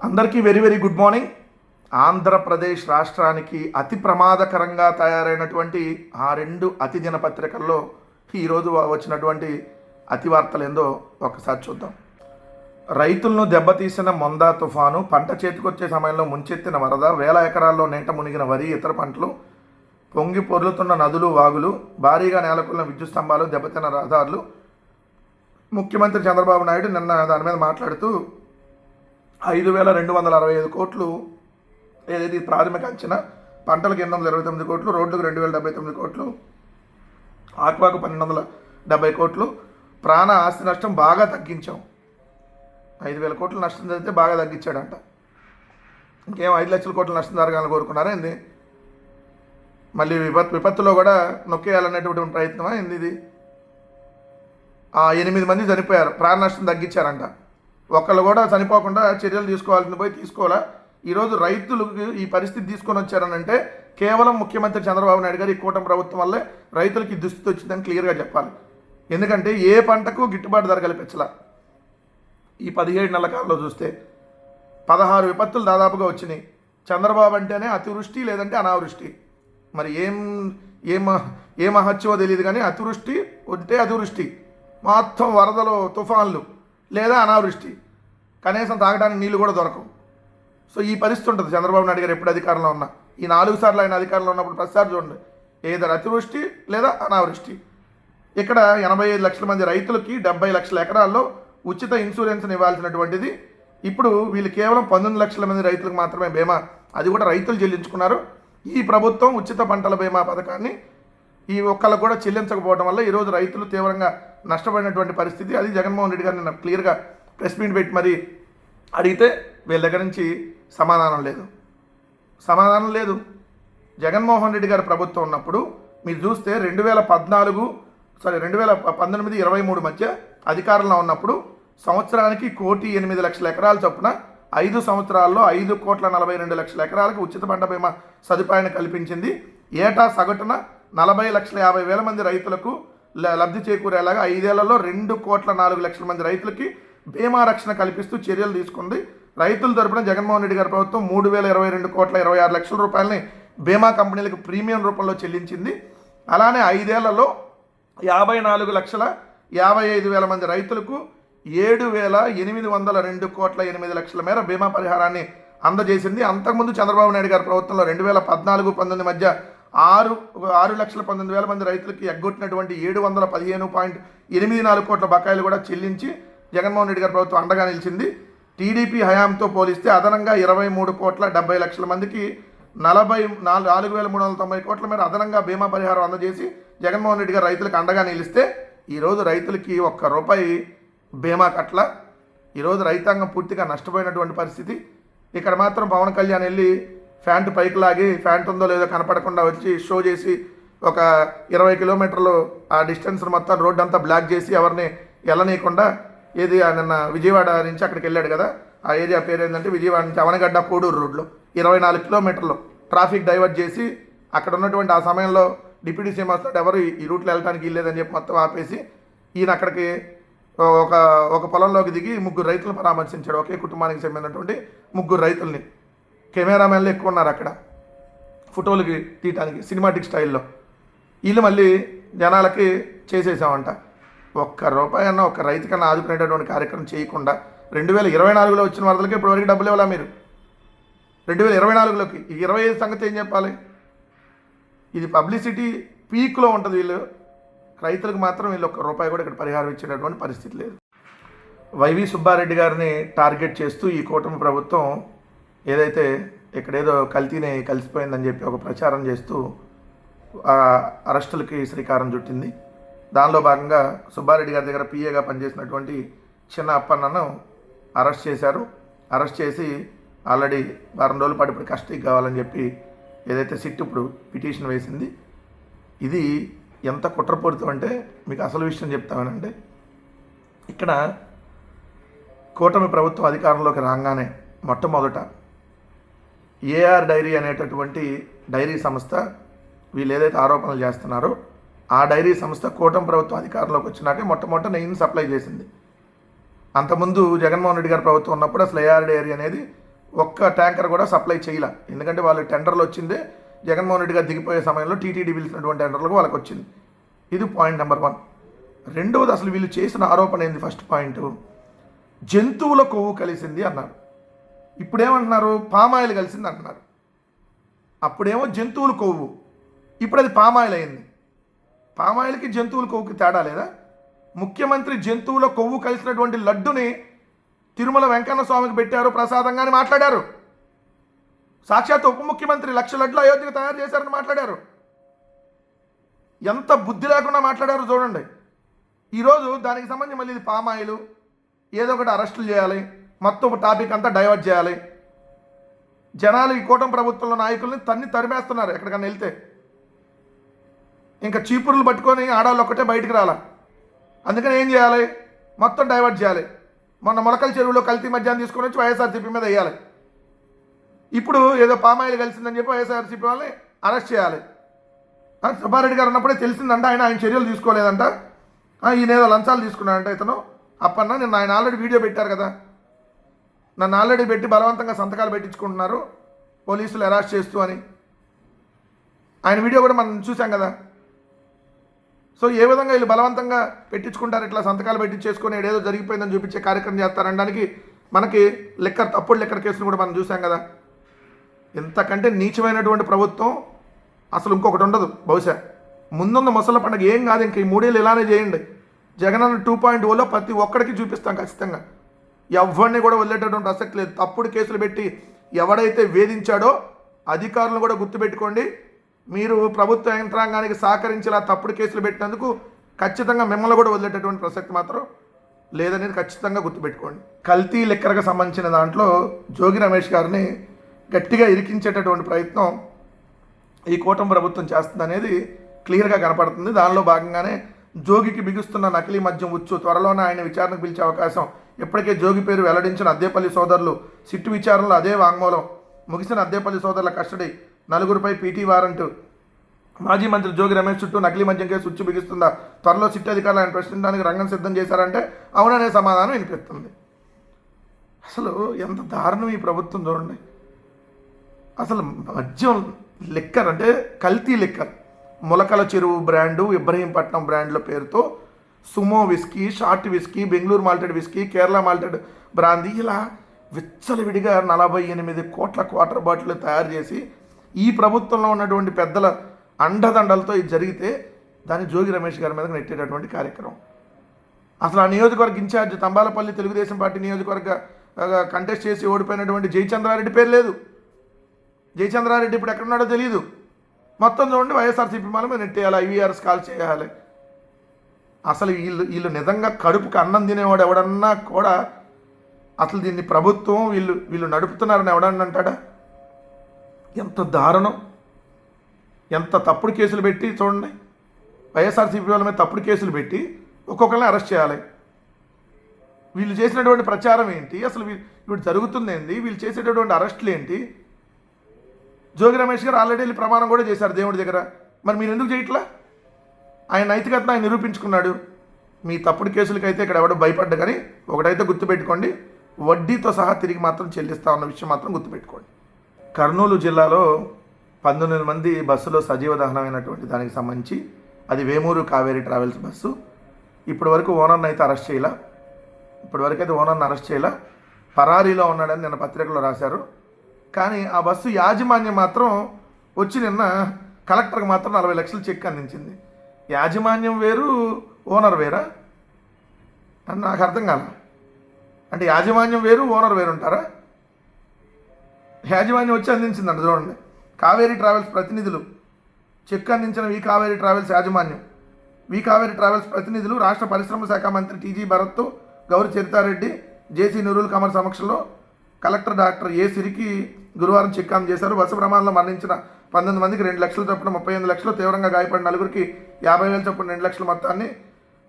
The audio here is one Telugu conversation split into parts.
అందరికీ very very good morning. Andhra Pradesh రాష్ట్రానికి అతి ప్రమాదకరంగా తయారైనటువంటి ఆ రెండు అతి దినపత్రికల్లో ఈరోజు వచ్చినటువంటి అతి వార్తలు ఏందో ఒకసారి చూద్దాం. రైతులను దెబ్బతీసిన మొందా తుఫాను పంట చేతికొచ్చే సమయంలో ముంచెత్తిన వరద వేల ఎకరాల్లో నీట మునిగిన వరి ఇతర పంటలు పొంగి పొర్లుతున్న నదులు వాగులు భారీగా నేలకొన్న విద్యుత్ స్తంభాలు దెబ్బతిన్న రహదారులు ముఖ్యమంత్రి చంద్రబాబు నాయుడు నిన్న దాని మీద మాట్లాడుతూ ఐదు వేల రెండు వందల అరవై ఐదు కోట్లు ఏదైతే ప్రాథమిక అంచనా పంటలకు ఎనిమిది వందల ఇరవై తొమ్మిది కోట్లు రోడ్లకు రెండు వేల డెబ్బై తొమ్మిది కోట్లు ఆక్వాకు పన్నెండు వందల డెబ్బై కోట్లు ప్రాణ ఆస్తి నష్టం బాగా తగ్గించాం. ఐదు వేల కోట్ల నష్టం జరిగితే బాగా తగ్గించాడంట. ఇంకేం ఐదు లక్షల కోట్ల నష్టం జరగాలని కోరుకున్నారా ఏంది? మళ్ళీ విపత్ విపత్తులో కూడా నొక్కేయాలనేటువంటి ప్రయత్నమా ఏంది ఇది? ఆ ఎనిమిది మంది చనిపోయారు ప్రాణ నష్టం తగ్గించారంట. ఒకళ్ళు కూడా చనిపోకుండా చర్యలు తీసుకోవాల్సింది పోయి తీసుకోవాలా? ఈరోజు రైతులకు ఈ పరిస్థితి తీసుకొని వచ్చారనంటే కేవలం ముఖ్యమంత్రి చంద్రబాబు నాయుడు గారు ఈ కూటమి ప్రభుత్వం వల్లే రైతులకి దుస్థితి వచ్చిందని క్లియర్గా చెప్పాలి. ఎందుకంటే ఏ పంటకు గిట్టుబాటు ధర కల్పించలా? ఈ పదిహేడు నెలల కాలంలో చూస్తే పదహారు విపత్తులు దాదాపుగా వచ్చినాయి. చంద్రబాబు అంటేనే అతివృష్టి లేదంటే అనావృష్టి. మరి ఏం ఏం ఏ మహత్యమో తెలియదు కానీ అతివృష్టి ఉంటే అతివృష్టి. మొత్తం వరదలు తుఫాన్లు. లేదా అనావృష్టి. కనీసం తాగడానికి నీళ్ళు కూడా దొరకవు. సో ఈ పరిస్థితి ఉంటుంది. చంద్రబాబు నాయుడు గారు ఎప్పుడు అధికారంలో ఉన్నా. ఈ నాలుగు సార్లు ఆయన అధికారంలో ఉన్నప్పుడు ప్రతిసారి చూడండి. ఏదో అతివృష్టి లేదా అనావృష్టి. ఇక్కడ ఎనభై ఐదు లక్షల మంది రైతులకి డెబ్బై లక్షల ఎకరాల్లో ఉచిత ఇన్సూరెన్స్ని ఇవ్వాల్సినటువంటిది. ఇప్పుడు వీళ్ళు కేవలం పంతొమ్మిది లక్షల మంది రైతులకు మాత్రమే బీమా. అది కూడా రైతులు చెల్లించుకున్నారు. ఈ ప్రభుత్వం ఉచిత పంటల బీమా పథకాన్ని ఈ ఒక్కళ్ళకు కూడా చెల్లించకపోవడం వల్ల ఈరోజు రైతులు తీవ్రంగా నష్టపోయినటువంటి పరిస్థితి. అది జగన్మోహన్ రెడ్డి గారు నిన్న క్లియర్గా ప్రెస్ మీట్ పెట్టి మరి అడిగితే వీళ్ళ దగ్గర నుంచి సమాధానం లేదు. సమాధానం లేదు. జగన్మోహన్ రెడ్డి గారు ప్రభుత్వం ఉన్నప్పుడు మీరు చూస్తే రెండు వేల పద్నాలుగు సారీ రెండు వేల పంతొమ్మిది ఇరవై మూడు మధ్య అధికారంలో ఉన్నప్పుడు సంవత్సరానికి కోటి ఎనిమిది లక్షల ఎకరాల చొప్పున ఐదు సంవత్సరాల్లో ఐదు కోట్ల నలభై రెండు లక్షల ఎకరాలకు ఉచిత పంట బీమా సదుపాయాన్ని కల్పించింది. ఏటా సగటున నలభై లక్షల యాభై వేల మంది రైతులకు ల- లబ్ధి చేకూరేలాగా ఐదేళ్ళలో రెండు కోట్ల నాలుగు లక్షల మంది రైతులకి బీమా రక్షణ కల్పిస్తూ చర్యలు తీసుకుంది. రైతుల తరపున జగన్మోహన్ రెడ్డి గారి ప్రభుత్వం మూడు వేల ఇరవై రెండు కోట్ల ఇరవై ఆరు లక్షల రూపాయలని బీమా కంపెనీలకు ప్రీమియం రూపంలో చెల్లించింది. అలానే ఐదేళ్ళలో యాభై నాలుగు లక్షల యాభై ఐదు వేల మంది రైతులకు ఏడు వేల ఎనిమిది వందల రెండు కోట్ల ఎనిమిది లక్షల మేర బీమా పరిహారాన్ని అందజేసింది. అంతకుముందు చంద్రబాబు నాయుడు గారి ప్రభుత్వంలో రెండు వేల పద్నాలుగు పంతొమ్మిది మధ్య ఆరు ఆరు లక్షల పంతొమ్మిది వేల మంది రైతులకి ఎగ్గొట్టినటువంటి ఏడు వందల పదిహేను పాయింట్ ఎనిమిది నాలుగు కోట్ల బకాయిలు కూడా చెల్లించి జగన్మోహన్ రెడ్డి గారి ప్రభుత్వం అండగా నిలిచింది. టీడీపీ హయాంతో పోలిస్తే అదనంగా ఇరవై మూడు కోట్ల డెబ్బై లక్షల మందికి నలభై నాలుగు నాలుగు వేల మూడు వందల తొంభై కోట్ల మేర అదనంగా బీమా పరిహారం అందజేసి జగన్మోహన్ రెడ్డి గారు రైతులకు అండగా నిలిస్తే ఈరోజు రైతులకి ఒక్క రూపాయి బీమా కట్ల. ఈరోజు రైతాంగం పూర్తిగా నష్టపోయినటువంటి పరిస్థితి. ఇక్కడ మాత్రం పవన్ కళ్యాణ్ వెళ్ళి ఫ్యాంట్ పైకి లాగి ఫ్యాంట్ ఉందో లేదో కనపడకుండా వచ్చి షో చేసి ఒక ఇరవై కిలోమీటర్లు ఆ డిస్టెన్స్ మొత్తం రోడ్డు అంతా బ్లాక్ చేసి ఎవరిని వెళ్ళనీయకుండా ఏది నిన్న విజయవాడ నుంచి అక్కడికి వెళ్ళాడు కదా ఆ ఏరియా పేరు ఏంటంటే విజయవాడ నుంచి అవనగడ్డ కోడూరు రోడ్లో. ఇరవై నాలుగు కిలోమీటర్లు ట్రాఫిక్ డైవర్ట్ చేసి అక్కడ ఉన్నటువంటి ఆ సమయంలో డిప్యూటీ సీఎం వస్తాడు ఎవరు ఈ- ఈ రూట్లో వెళ్ళడానికి వీల్లేదని చెప్పి మొత్తం ఆపేసి ఈయన అక్కడికి ఒక ఒక పొలంలోకి దిగి ముగ్గురు రైతులను పరామర్శించాడు ఒకే కుటుంబానికి చెందినటువంటి ముగ్గురు రైతుల్ని. కెమెరామెన్లు ఎక్కువ ఉన్నారు అక్కడ. ఫోటోలకి తీయటానికి సినిమాటిక్ స్టైల్లో వీళ్ళు మళ్ళీ జనాలకి చేసేసామంట. ఒక్క రూపాయి అన్న ఒక్క రైతుకన్నా ఆదుకునేటటువంటి కార్యక్రమం చేయకుండా రెండు వేల ఇరవై నాలుగులో వచ్చిన వరదలకి ఇప్పటివరకు డబ్బులు ఇవ్వాలా మీరు? రెండు వేల ఇరవై నాలుగులోకి. ఈ ఇరవై ఐదు సంగతి ఏం చెప్పాలి? ఇది పబ్లిసిటీ పీక్లో ఉంటుంది వీళ్ళు. రైతులకు మాత్రం వీళ్ళు ఒక్క రూపాయి కూడా ఇక్కడ పరిహారం ఇచ్చేటటువంటి పరిస్థితి లేదు. వైవి సుబ్బారెడ్డి గారిని టార్గెట్ చేస్తూ ఈ కూటమి ప్రభుత్వం ఏదైతే ఇక్కడేదో కల్తీనే కలిసిపోయిందని చెప్పి ఒక ప్రచారం చేస్తూ ఆ అరెస్టులకి శ్రీకారం చుట్టింది. దానిలో భాగంగా సుబ్బారెడ్డి గారి దగ్గర పిఏగా పనిచేసినటువంటి చిన్న అప్పన్నను అరెస్ట్ చేశారు. అరెస్ట్ చేసి ఆల్రెడీ వారం రోజుల పాటు ఇప్పుడు కస్టడీకి కావాలని చెప్పి ఏదైతే సిట్ ఇప్పుడు పిటిషన్ వేసింది. ఇది ఎంత కుట్రపూరితం అంటే మీకు అసలు విషయం చెప్తామనంటే ఇక్కడ కూటమి ప్రభుత్వం అధికారంలోకి రాగానే మొట్టమొదట ఏఆర్ డైరీ అనేటటువంటి డైరీ సంస్థ వీళ్ళు ఏదైతే ఆరోపణలు చేస్తున్నారో ఆ డైరీ సంస్థ కూటమి ప్రభుత్వం అధికారంలోకి వచ్చినాకే మొట్టమొదట నెయ్యిని సప్లై చేసింది. అంతకుముందు జగన్మోహన్ రెడ్డి గారి ప్రభుత్వం ఉన్నప్పుడు అసలు ఏఆర్ డైరీ అనేది ఒక్క ట్యాంకర్ కూడా సప్లై చేయలే. ఎందుకంటే వాళ్ళు టెండర్లు వచ్చిందే జగన్మోహన్ రెడ్డి గారు దిగిపోయే సమయంలో టీటీడీ పిలిచినటువంటి టెండర్లకు వాళ్ళకి వచ్చింది. ఇది పాయింట్ నెంబర్ వన్. రెండవది అసలు వీళ్ళు చేసిన ఆరోపణ ఏంది ఫస్ట్ పాయింట్? జంతువుల కొవ్వు కలిసింది అన్నారు. ఇప్పుడేమంటున్నారు? పామాయిల్ కలిసింది అంటున్నారు అప్పుడేమో జంతువుల కొవ్వు. ఇప్పుడు అది పామాయిల్ అయింది. పామాయిల్కి జంతువుల కొవ్వుకి తేడా లేదా? ముఖ్యమంత్రి జంతువుల కొవ్వు కలిసినటువంటి లడ్డుని తిరుమల వెంకన్న స్వామికి పెట్టారు ప్రసాదంగానే మాట్లాడారు. సాక్షాత్ ఉప ముఖ్యమంత్రి లక్ష లడ్లు అయోధ్యకు తయారు చేశారని మాట్లాడారు. ఎంత బుద్ధి లేకుండా మాట్లాడారు చూడండి. ఈరోజు దానికి సంబంధించి మళ్ళీ ఇది పామాయిలు. ఏదో ఒకటి అరెస్టులు చేయాలి. మొత్తం టాపిక్ అంతా డైవర్ట్ చేయాలి. జనాలు ఈ కూటమి ప్రభుత్వంలో నాయకుల్ని తన్ని తరిమేస్తున్నారు ఎక్కడికన్నా వెళ్తే. ఇంకా చీపుర్లు పట్టుకొని ఆడవాళ్ళు ఒక్కటే బయటికి రాలా. అందుకని ఏం చేయాలి? మొత్తం డైవర్ట్ చేయాలి. మొన్న మొలకల చెరువులో కల్తీ మధ్యాహ్నం తీసుకొని వచ్చి వైఎస్ఆర్సీపీ మీద వేయాలి. ఇప్పుడు ఏదో పామాయిల్ కలిసిందని చెప్పి వైఎస్ఆర్సీపీ వాళ్ళని అరెస్ట్ చేయాలి. సుబ్బారెడ్డి గారు ఉన్నప్పుడే తెలిసిందంట ఆయన ఆయన చర్యలు తీసుకోలేదంట. ఈయన ఏదో లంచాలు తీసుకున్నాడంట ఇతను. అప్పన్న నేను ఆయన ఆల్రెడీ వీడియో పెట్టారు కదా. నన్ను ఆల్రెడీ పెట్టి బలవంతంగా సంతకాలు పెట్టించుకుంటున్నారు. పోలీసులు అరెస్ట్ చేస్తూ అని. ఆయన వీడియో కూడా మనం చూసాం కదా. సో ఏ విధంగా వీళ్ళు బలవంతంగా పెట్టించుకుంటారు ఇట్లా సంతకాలు పెట్టించేసుకొని ఏదో జరిగిపోయిందని చూపించే కార్యక్రమం చేస్తారనడానికి మనకి లెక్కర్ తప్పుడు లెక్కర్ కేసును కూడా మనం చూసాం కదా. ఎంతకంటే నీచమైనటువంటి ప్రభుత్వం అసలు ఇంకొకటి ఉండదు బహుశా. ముందున్న ముసల పండుగ ఏం కాదు ఇంక ఈ మూడేళ్ళు ఇలానే చేయండి. జగనన్న టూ పాయింట్ ఓలో ప్రతి ఒక్కడికి చూపిస్తాం ఖచ్చితంగా. ఎవరిని కూడా వదిలేటటువంటి ప్రసక్తి లేదు. తప్పుడు కేసులు పెట్టి ఎవడైతే వేధించాడో అధికారులను కూడా గుర్తుపెట్టుకోండి. మీరు ప్రభుత్వ యంత్రాంగానికి సహకరించేలా తప్పుడు కేసులు పెట్టినందుకు ఖచ్చితంగా మిమ్మల్ని కూడా వదిలేటటువంటి ప్రసక్తి మాత్రం లేదనేది ఖచ్చితంగా గుర్తుపెట్టుకోండి. కల్తీ లెక్కరకు సంబంధించిన దాంట్లో జోగి రమేష్ గారిని గట్టిగా ఇరికించేటటువంటి ప్రయత్నం ఈ కూటమి ప్రభుత్వం చేస్తుందనేది క్లియర్గా కనపడుతుంది. దానిలో భాగంగానే జోగికి బిగుస్తున్న నకిలీ మద్యం ఉచ్చు త్వరలోనే ఆయన విచారణకు పిలిచే అవకాశం ఇప్పటికే జోగి పేరు వెల్లడించిన అద్దేపల్లి సోదరులు సిట్టు విచారణలో అదే వాంగ్మూలం. ముగిసిన అద్దేపల్లి సోదరుల కస్టడీ నలుగురిపై పీటీ వారెంట్. మాజీ మంత్రి జోగి రమేష్ చుట్టూ నకిలీ మద్యం కేసు ఉచ్చు బిగిస్తుందా త్వరలో సిట్టు అధికారులు ఆయన ప్రశ్నించడానికి రంగం సిద్ధం చేశారంటే అవుననే సమాధానం వినిపిస్తుంది. అసలు ఎంత దారుణం ఈ ప్రభుత్వం చూడండి. అసలు మద్యం లిక్కర్ అంటే కల్తీ లిక్కర్. మొలకల చెరువు బ్రాండు ఇబ్రహీంపట్నం బ్రాండ్ల పేరుతో Sumo whisky short whisky Bengaluru malted whisky Kerala malted brandy ఇలా విచ్చలవిడిగా నలభై ఎనిమిది కోట్ల క్వార్టర్ బాటిల్ తయారు చేసి ఈ ప్రభుత్వంలో ఉన్నటువంటి పెద్దల అండదండలతో ఇది జరిగితే దాన్ని జోగి రమేష్ గారి మీద నెట్టేటటువంటి కార్యక్రమం. అసలు ఆ నియోజకవర్గ ఇన్ఛార్జ్ తంబాలపల్లి తెలుగుదేశం పార్టీ నియోజకవర్గ కంటెస్ట్ చేసి ఓడిపోయినటువంటి జయచంద్రారెడ్డి పేరు లేదు. జయచంద్రారెడ్డి ఇప్పుడు ఎక్కడున్నాడో తెలియదు మొత్తం చూడండి వైఎస్ఆర్సీపీ మాల మీద నెట్టేయాలి ఐవీఆర్ఎస్ కాల్ చేయాలి. అసలు వీళ్ళు వీళ్ళు నిజంగా కడుపుకి అన్నం తినేవాడు ఎవడన్నా కూడా అసలు దీన్ని ప్రభుత్వం వీళ్ళు వీళ్ళు నడుపుతున్నారని ఎవడన్నా అంటాడా? ఎంత దారుణం. ఎంత తప్పుడు కేసులు పెట్టి చూడండి. వైఎస్ఆర్సీపీ వాళ్ళ మీద తప్పుడు కేసులు పెట్టి ఒక్కొక్కరిని అరెస్ట్ చేయాలి. వీళ్ళు చేసినటువంటి ప్రచారం ఏంటి? అసలు ఇప్పుడు జరుగుతుంది ఏంటి వీళ్ళు చేసేటటువంటి అరెస్టులు ఏంటి? జోగి రమేష్ గారు ఆల్రెడీ వెళ్ళి ప్రమాణం కూడా చేశారు దేవుడి దగ్గర. మరి మీరు ఎందుకు చేయట్లా? ఆయన నైతికతను ఆయన నిరూపించుకున్నాడు. మీ తప్పుడు కేసులకైతే ఇక్కడ ఎవడో భయపడ్డ కానీ ఒకటైతే గుర్తుపెట్టుకోండి వడ్డీతో సహా తిరిగి మాత్రం చెల్లిస్తా ఉన్న విషయం మాత్రం గుర్తుపెట్టుకోండి. కర్నూలు జిల్లాలో పంతొమ్మిది మంది బస్సులో సజీవ దహనమైనటువంటి దానికి సంబంధించి అది వేమూరు కావేరి ట్రావెల్స్ బస్సు. ఇప్పటి వరకు ఓనర్ని అయితే అరెస్ట్ చేయాల? ఇప్పటి వరకు అయితే ఓనర్ని అరెస్ట్ చేయలా? పరారీలో ఉన్నాడని నిన్న పత్రికలో రాశారు. కానీ ఆ బస్సు యాజమాన్యం మాత్రం వచ్చి నిన్న కలెక్టర్కి మాత్రం నలభై లక్షలు చెక్ అందించింది. యాజమాన్యం వేరు ఓనర్ వేరా? అని నాకు అర్థం కాల? అంటే యాజమాన్యం వేరు ఓనర్ వేరు ఉంటారా యాజమాన్యం వచ్చి అందించిందంట చూడండి. కావేరీ ట్రావెల్స్ ప్రతినిధులు. చెక్ అందించిన వి కావేరీ ట్రావెల్స్ యాజమాన్యం. వి కావేరీ ట్రావెల్స్ ప్రతినిధులు రాష్ట్ర పరిశ్రమ శాఖ మంత్రి టీజీ భరత్ గౌరి చరితారెడ్డి జేసీ నురుల్ కమర్ సమక్షంలో కలెక్టర్ డాక్టర్ ఏ సిరికి గురువారం చెక్ అందజేశారు బస్సు ప్రమాదంలో మరణించిన పంతొమ్మిది మందికి రెండు లక్షల చొప్పున ముప్పై ఎనిమిది లక్షలు తీవ్రంగా గాయపడిన నలుగురికి యాభై వేల చొప్పున రెండు లక్షల మొత్తాన్ని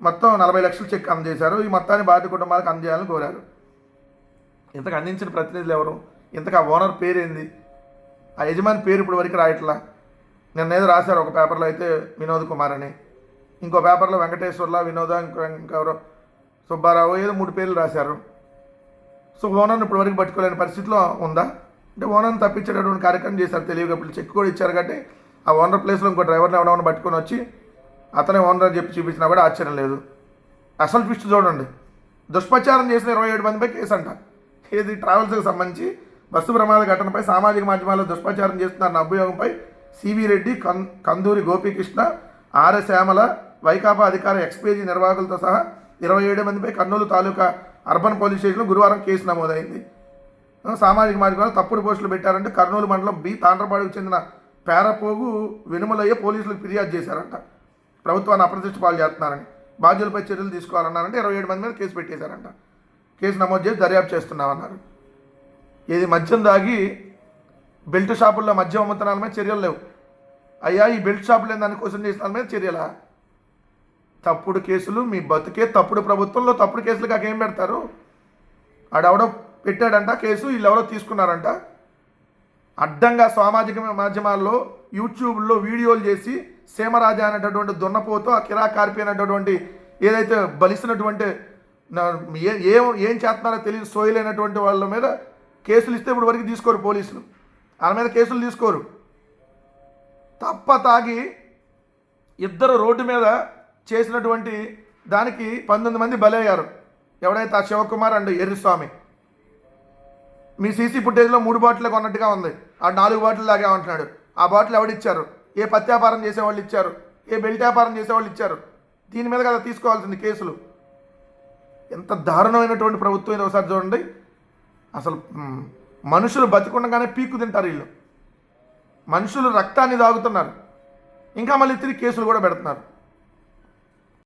మొత్తం నలభై లక్షలు చెక్ అందజేశారు ఈ మొత్తాన్ని బాధిత కుటుంబాలకు అందజేయాలని కోరారు. ఇంతకు అందించిన ప్రతినిధులు ఎవరు? ఇంతకు ఆ ఓనర్ పేరు ఏంది ఆ యజమాని పేరు ఇప్పుడు వరకు రాయట్లా? నిన్న ఏదో రాశారు ఒక పేపర్లో అయితే వినోద్ కుమార్ అని. ఇంకో పేపర్లో వెంకటేశ్వర్ల వినోద ఇంకో ఇంకెవరో? సుబ్బారావు ఏదో మూడు పేర్లు రాశారు. సో ఓనర్ని ఇప్పుడు వరకు పట్టుకోలేని పరిస్థితిలో ఉందా? అంటే ఓనర్ని తప్పించేటటువంటి కార్యక్రమం చేశారు తెలియగా ఇప్పుడు చెక్ కూడా ఇచ్చారు కాబట్టి ఆ ఓనర్ ప్లేస్లో ఇంకో డ్రైవర్ని ఎవడన్నా పట్టుకొని వచ్చి అతనే ఓనర్ అని చెప్పి చూపించినా కూడా ఆశ్చర్యం లేదు. అసలు ట్విస్ట్ చూడండి. దుష్ప్రచారం చేసిన ఇరవై ఏడు మందిపై కేసు అంట ఏది ట్రావెల్స్కి సంబంధించి బస్సు ప్రమాద ఘటనపై సామాజిక మాధ్యమాల్లో దుష్ప్రచారం చేస్తున్న అభియోగంపై CV Reddy cum Kanduri Gopikrishna R Shyamala Vaikapa అధికార ఎక్స్పేజీ నిర్వాహకులతో సహా ఇరవై ఏడు మందిపై కర్నూలు తాలూకా అర్బన్ పోలీస్ స్టేషన్లో గురువారం కేసు నమోదైంది. సామాజిక మాధ్యమాలు తప్పుడు పోస్టులు పెట్టారంటే కర్నూలు మండలం బి తాండ్రపాడుకు చెందిన పేరపోగు వెనుమలయ్య పోలీసులకు ఫిర్యాదు చేశారంట. ప్రభుత్వాన్ని అప్రతిష్ట పాలు చేస్తున్నారని బాధ్యులపై చర్యలు తీసుకోవాలన్నారంటే ఇరవై ఏడు మంది మీద కేసు పెట్టేశారంట. కేసు నమోదు చేసి దర్యాప్తు చేస్తున్నామన్నారు. ఇది మద్యం దాగి బెల్ట్ షాపుల్లో మద్యం అమ్ముతున్నాల మీద చర్యలు లేవు. అయ్యా ఈ బెల్ట్ షాపులు దాన్ని క్వశ్చన్ చేసిన మీద చర్యలా? తప్పుడు కేసులు మీ బతుకే తప్పుడు ప్రభుత్వంలో తప్పుడు కేసులు కాక ఏం పెడతారు? ఆడెవడో పెట్టాడంట కేసు వీళ్ళు ఎవరో తీసుకున్నారంట. అడ్డంగా సామాజిక మాధ్యమాల్లో యూట్యూబ్లో వీడియోలు చేసి సీమరాజ అనేటటువంటి దున్నపోతూ ఆ కిరా కార్పి అనేటటువంటి ఏదైతే బలిసినటువంటి ఏ- ఏం ఏం చేస్తున్నారో తెలియదు సోయలేనటువంటి వాళ్ళ మీద కేసులు ఇస్తే ఇప్పుడు వరకు తీసుకోరు పోలీసులు. వాళ్ళ మీద కేసులు తీసుకోరు. తప్ప తాగి ఇద్దరు రోడ్డు మీద చేసినటువంటి దానికి పంతొమ్మిది మంది బలయ్యారు. ఎవడైతే ఆ శివకుమార్ అండ్ ఎర్రిస్వామి. మీ సీసీ ఫుటేజ్లో మూడు బాటిల్ కొన్నట్టుగా ఉంది. ఆ నాలుగు బాటిల్ లాగే ఉంటున్నాడు ఆ బాటిల్ ఎవడిచ్చారు ఏ పత్తి వ్యాపారం చేసేవాళ్ళు ఇచ్చారు? ఏ బెల్ట్ వ్యాపారం చేసేవాళ్ళు ఇచ్చారు? దీని మీద కదా తీసుకోవాల్సింది కేసులు. ఎంత దారుణమైనటువంటి ప్రభుత్వం ఇది ఒకసారి చూడండి. అసలు మనుషులు బతికుండగానే పీక్కు తింటారు వీళ్ళు. మనుషులు రక్తాన్ని తాగుతున్నారు. ఇంకా మళ్ళీ తిరిగి కేసులు కూడా పెడుతున్నారు.